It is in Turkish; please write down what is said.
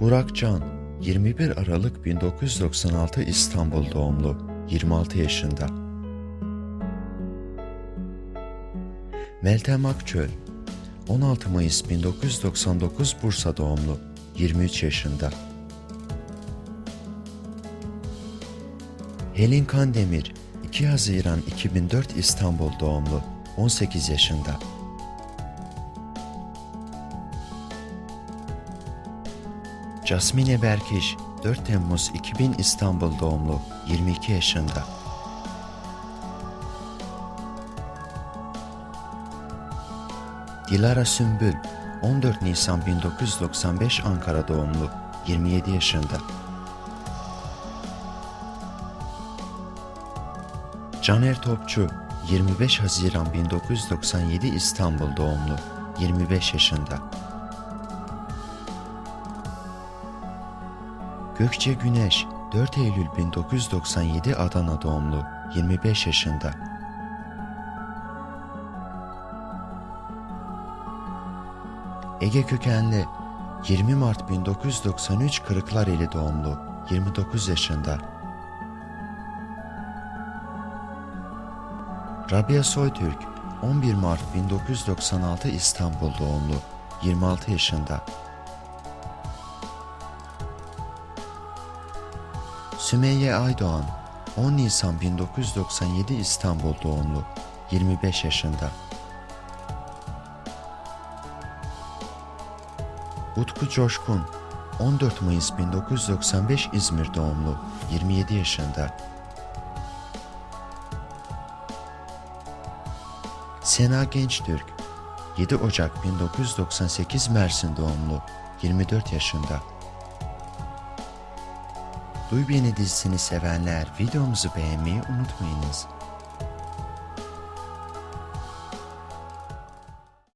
Burak Can, 21 Aralık 1996 İstanbul doğumlu, 26 yaşında. Meltem Akçöl, 16 Mayıs 1999 Bursa doğumlu, 23 yaşında. Helin Kandemir, 2 Haziran 2004 İstanbul doğumlu, 18 yaşında. Jasmine Berkiş, 4 Temmuz 2000 İstanbul doğumlu, 22 yaşında. Dilara Sümbül, 14 Nisan 1995 Ankara doğumlu, 27 yaşında. Caner Topçu, 25 Haziran 1997 İstanbul doğumlu, 25 yaşında. Gökçe Güneş, 4 Eylül 1997 Adana doğumlu, 25 yaşında. Ege kökenli, 20 Mart 1993 Kırıklareli doğumlu, 29 yaşında. Rabia Soytürk, 11 Mart 1996 İstanbul doğumlu, 26 yaşında. Sümeyye Aydoğan, 10 Nisan 1997 İstanbul doğumlu, 25 yaşında. Utku Coşkun, 14 Mayıs 1995 İzmir doğumlu, 27 yaşında. Sena Gençtürk, 7 Ocak 1998 Mersin doğumlu, 24 yaşında. Duy Beni dizisini sevenler videomuzu beğenmeyi unutmayınız.